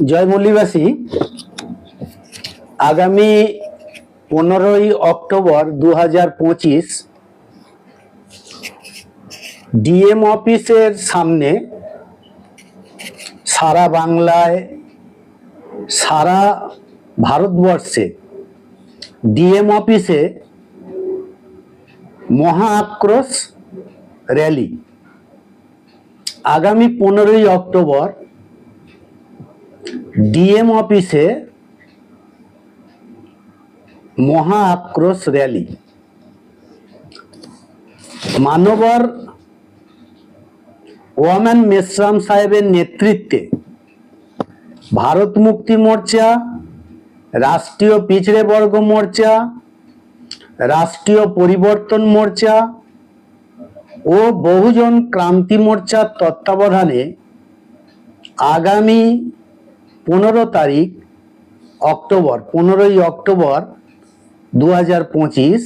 জয়মল্লিবাসী আগামী পনেরোই অক্টোবর দু হাজার পঁচিশ, ডিএম অফিসের সামনে সারা বাংলায়, সারা ভারতবর্ষে ডিএম অফিসে মহা আক্রোশ র্যালি। আগামী পনেরোই অক্টোবর ডিএম অফিসে মহা আক্রোশ র্যালি। মানবর ওয়ামান মেসরাম সাহেবের নেতৃত্বে ভারত মুক্তি মোর্চা, রাষ্ট্রীয় পিছড়ে বর্গ মোর্চা, রাষ্ট্রীয় পরিবর্তন মোর্চা ও বহুজন ক্রান্তি মোর্চার তত্ত্বাবধানে আগামী পনেরো তারিখ অক্টোবর, পনেরোই অক্টোবর দু হাজার পঁচিশ,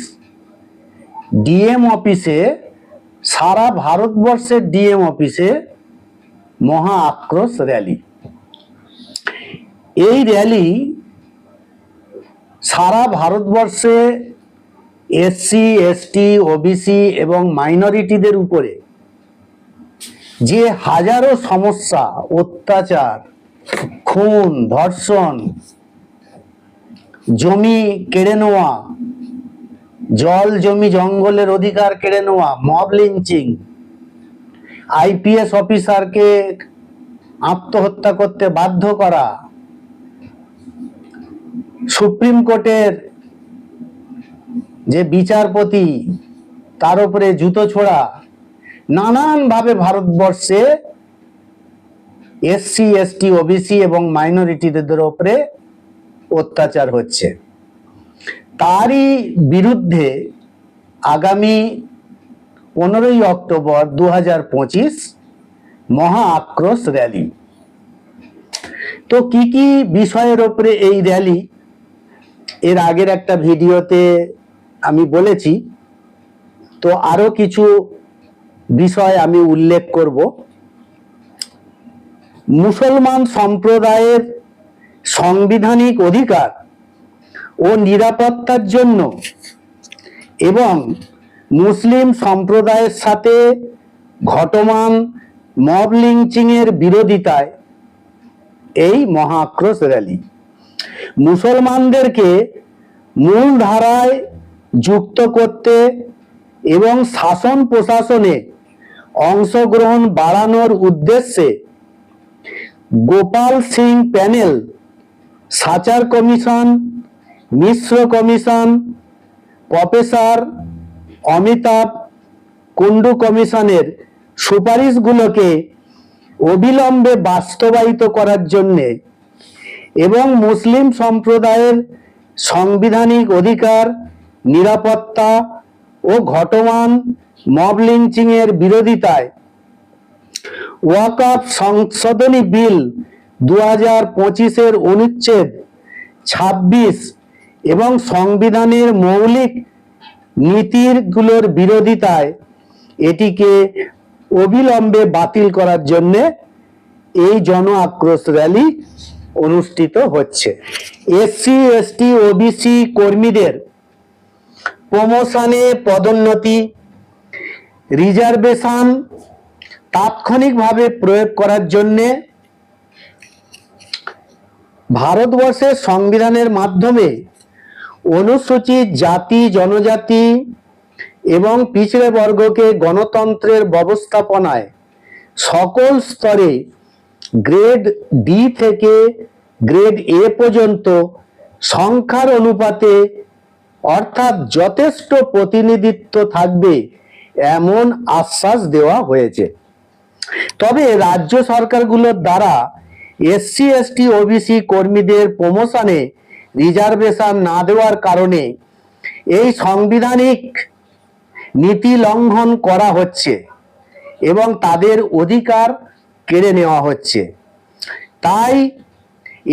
ডিএম অফিসে, সারা ভারতবর্ষের ডিএম অফিসে মহা আক্রোশ র্যালি। এই র্যালি সারা ভারতবর্ষে এসসি, এসটি, ওবিসি এবং মাইনরিটিদের উপরে যে হাজারো সমস্যা, অত্যাচার খুন, ধর্ষণ, জমি কেড়ে নেওয়া, জল, জমি, জঙ্গলের অধিকার কেড়ে নেওয়া মব লিঞ্চিং আইপিএস অফিসারকে আত্মহত্যা করতে বাধ্য করা, সুপ্রিম কোর্টের যে বিচারপতি, তার উপরে জুতো ছোড়া, নানানভাবে ভারতবর্ষে এসসি এসটি ওবিসি এবং মাইনরিটিদের উপরে অত্যাচার হচ্ছে। তারই বিরুদ্ধে আগামী পনেরোই অক্টোবর দু হাজার পঁচিশ মহা আক্রোশ র্যালি। তো কি কি বিষয়ের ওপরে এই র্যালি? এর আগের একটা ভিডিওতে আমি বলেছি। তো আরও কিছু বিষয় আমি উল্লেখ করব। মুসলমান সম্প্রদায়ের সাংবিধানিক অধিকার ও নিরাপত্তার জন্য এবং মুসলিম সম্প্রদায়ের সাথে ঘটমান মব বিরোধিতায় এই মহা আক্রোশ র্যালি। মুসলমানদেরকে মূল ধারায় যুক্ত করতে এবং শাসন প্রশাসনে অংশগ্রহণ বাড়ানোর উদ্দেশ্যে Gopal Singh panel, Sachar commission, Mishra commission, professor Amitabh Kundu কমিশনের সুপারিশগুলোকে অবিলম্বে বাস্তবায়িত করার জন্যে এবং মুসলিম সম্প্রদায়ের সাংবিধানিক অধিকার, নিরাপত্তা ও ঘটমান মব লিঞ্চিং এর বিরোধিতায় ওয়াকআপ সংশোধনী বিল দু হাজার পঁচিশের অনুচ্ছেদ ছাব্বিশ এবং সংবিধানের মৌলিক নীতিগুলোর বিরোধিতায় এটিকে অবিলম্বে বাতিল করার জন্যে এই জন আক্রোশ র্যালি অনুষ্ঠিত হচ্ছে। এসসি এসটি ওবিসি কর্মীদের প্রমোশনে পদোন্নতি, রিজার্ভেশন তাৎক্ষণিকভাবে প্রয়োগ করার জন্যে ভারতবর্ষের সংবিধানের মাধ্যমে অনুসূচিত জাতি, জনজাতি এবং পিছড়ে বর্গকে গণতন্ত্রের ব্যবস্থাপনায় সকল স্তরে গ্রেড ডি থেকে গ্রেড এ পর্যন্ত সংখ্যার অনুপাতে অর্থাৎ যথেষ্ট প্রতিনিধিত্ব থাকবে এমন আশ্বাস দেওয়া হয়েছে। তবে রাজ্য সরকারগুলোর দ্বারা এসসি, এসটি, ওবিসি কর্মীদের প্রমোশনে রিজার্ভেশন না দেওয়ার কারণে এই সাংবিধানিক নীতি লঙ্ঘন করা হচ্ছে এবং তাদের অধিকার কেড়ে নেওয়া হচ্ছে। তাই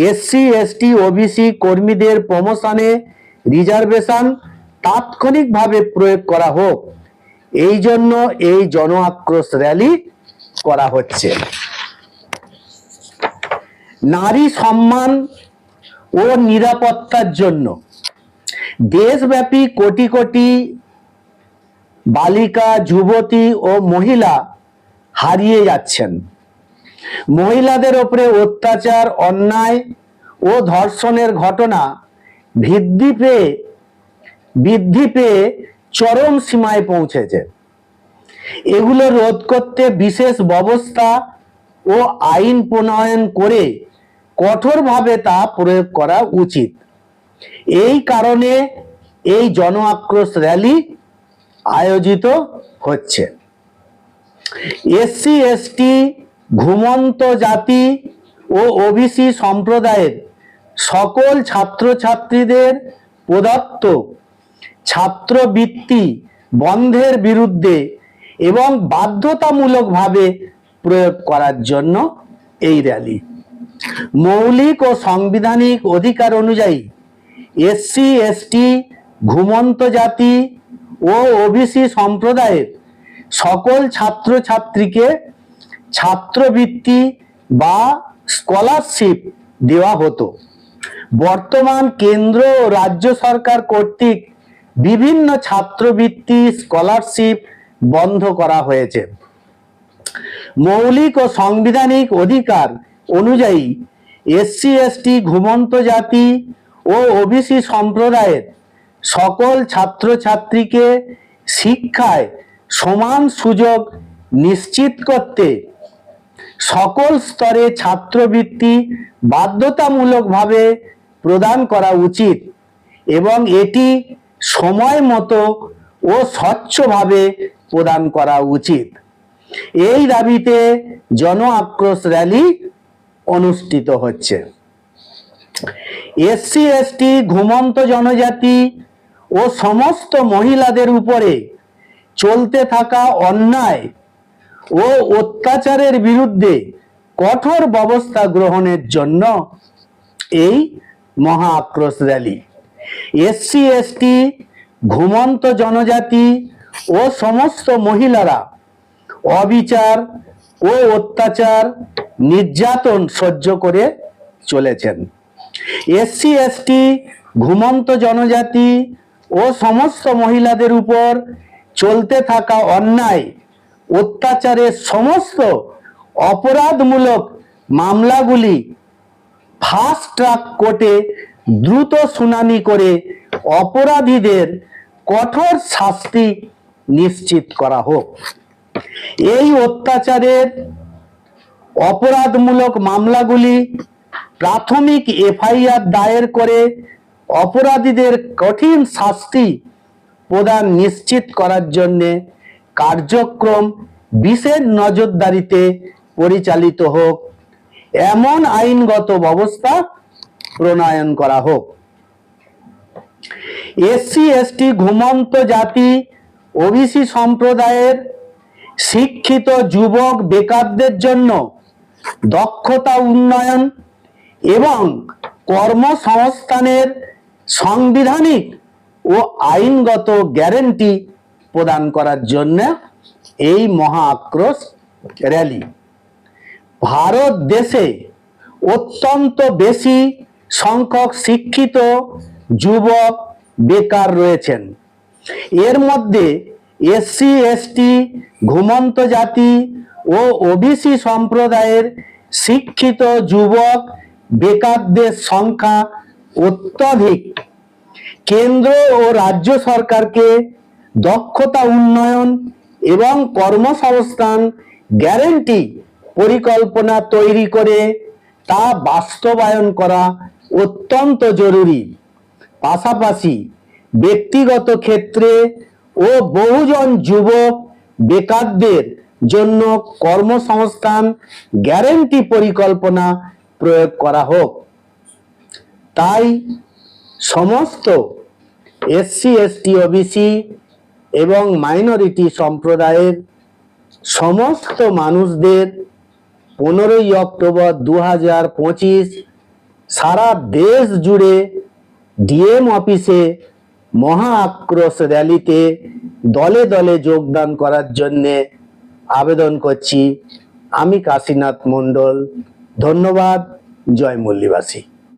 এসসি, এসটি, ওবিসি কর্মীদের প্রমোশনে রিজার্ভেশন তাৎক্ষণিকভাবে প্রয়োগ করা হোক। এই জন্য এই জন আক্রোশ র্যালি করা হচ্ছে। নারী সম্মান ও নিরাপত্তার জন্য দেশব্যাপী কোটি কোটি বালিকা, যুবতী ও মহিলা হারিয়ে যাচ্ছেন। মহিলাদের ওপরে অত্যাচার, অন্যায় ও ধর্ষণের ঘটনা বৃদ্ধি পেয়ে বৃদ্ধি পেয়ে চরম সীমায় পৌঁছেছে। এগুলো রোধ করতে বিশেষ ব্যবস্থা ও আইন প্রণয়ন করে কঠোরভাবে তা প্রয়োগ করা উচিত। এই কারণে এই জন আক্রোশ র্যালি আয়োজিত হচ্ছে। এসসি, এসটি, ঘুমন্ত জাতি ও ওবিসি সম্প্রদায়ের সকল ছাত্রছাত্রীদের প্রদত্ত ছাত্রবৃত্তি বন্ধের বিরুদ্ধে এবং বাধ্যতামূলকভাবে প্রয়োগ করার জন্য এই র্যালি মৌলিক ও সাংবিধানিক অধিকার অনুযায়ী এসসি এসটি ঘুমন্ত জাতি ও ওবিসি সম্প্রদায়ের সকল ছাত্রছাত্রীকে ছাত্রবৃত্তি বা স্কলারশিপ দেওয়া হতো। বর্তমান কেন্দ্র ও রাজ্য সরকার কর্তৃক বিভিন্ন ছাত্রবৃত্তি স্কলারশিপ বন্ধ করা হয়েছে। মৌলিক ও সাংবিধানিক অধিকার অনুযায়ী এসসি এসটি ঘুমন্ত জাতি ও ওবিসি সম্প্রদায়ের সকল ছাত্রছাত্রীকে শিক্ষায় সমান সুযোগ নিশ্চিত করতে সকল স্তরে ছাত্রবৃত্তি বাধ্যতামূলকভাবে প্রদান করা উচিত এবং এটি সময় মতো ও স্বচ্ছভাবে প্রদান করা উচিত। এই দাবিতে জন আক্রোশ র্যালি অনুষ্ঠিত হচ্ছে। এসসি, এসটি, ঘুমন্ত জনজাতি ও সমস্ত মহিলাদের উপরে চলতে থাকা অন্যায় ও অত্যাচারের বিরুদ্ধে কঠোর ব্যবস্থা গ্রহণের জন্য এই মহা আক্রোশ র্যালি। এসসি, এসটি ঘুমন্ত জনজাতি ও সমস্ত মহিলারা অবিচার ও অত্যাচার নির্যাতন সহ্য করে চলেছেন। এসসি, এসটি, ঘুমন্ত জনজাতি ও সমস্ত মহিলাদের উপর চলতে থাকা অন্যায়, অত্যাচারের সমস্ত অপরাধমূলক মামলাগুলি ফাস্ট ট্র্যাক কোর্টে দ্রুত শুনানি করে অপরাধীদের কঠোর শাস্তি নিশ্চিত করা হোক। এই অত্যাচারের অপরাধমূলক মামলাগুলি প্রাথমিক এফআইআর দায়ের করে অপরাধীদের কঠিন শাস্তি প্রদান নিশ্চিত করার জন্যে কার্যক্রম বিশেষ নজরদারিতে পরিচালিত হোক। এমন আইনগত ব্যবস্থা প্রণয়ন করা হোক। এসসি, এসটি, ঘুমন্ত জাতি, ওবিসি সম্প্রদায়ের শিক্ষিত যুবক বেকারদের জন্য দক্ষতা উন্নয়ন এবং কর্মসংস্থানের সাংবিধানিক ও আইনগত গ্যারেন্টি প্রদান করার জন্য এই মহা আক্রোশ র্যালি। ভারত দেশে অত্যন্ত বেশি সংখ্যক শিক্ষিত যুবক বেকার রয়েছেন। এর মধ্যে এসসি এসটি ঘুমন্ত জাতি ও ওবিসি সম্প্রদায়ের শিক্ষিত যুবক বেকারদের সংখ্যা অত্যধিক। কেন্দ্র ও রাজ্য সরকারকে দক্ষতা উন্নয়ন এবং কর্মসংস্থান গ্যারেন্টি পরিকল্পনা তৈরি করে তা বাস্তবায়ন করা অত্যন্ত জরুরি। পাশাপাশি ব্যক্তিগত ক্ষেত্রে ও বহুজন যুবক বেকারদের জন্য কর্মসংস্থান গ্যারেন্টি পরিকল্পনা প্রয়োগ করা হোক। তাই সমস্ত এসসি, এসটি, ওবিসি এবং মাইনরিটি সম্প্রদায়ের সমস্ত মানুষদের পনেরোই অক্টোবর দু হাজার পঁচিশ সারা দেশ জুড়ে ডিএম অফিসে মহা আক্রোশ র্যালিতে দলে দলে যোগদান করার জন্যে আবেদন করছি। আমি কাশীনাথ মণ্ডল। ধন্যবাদ। জয় মল্লিবাসী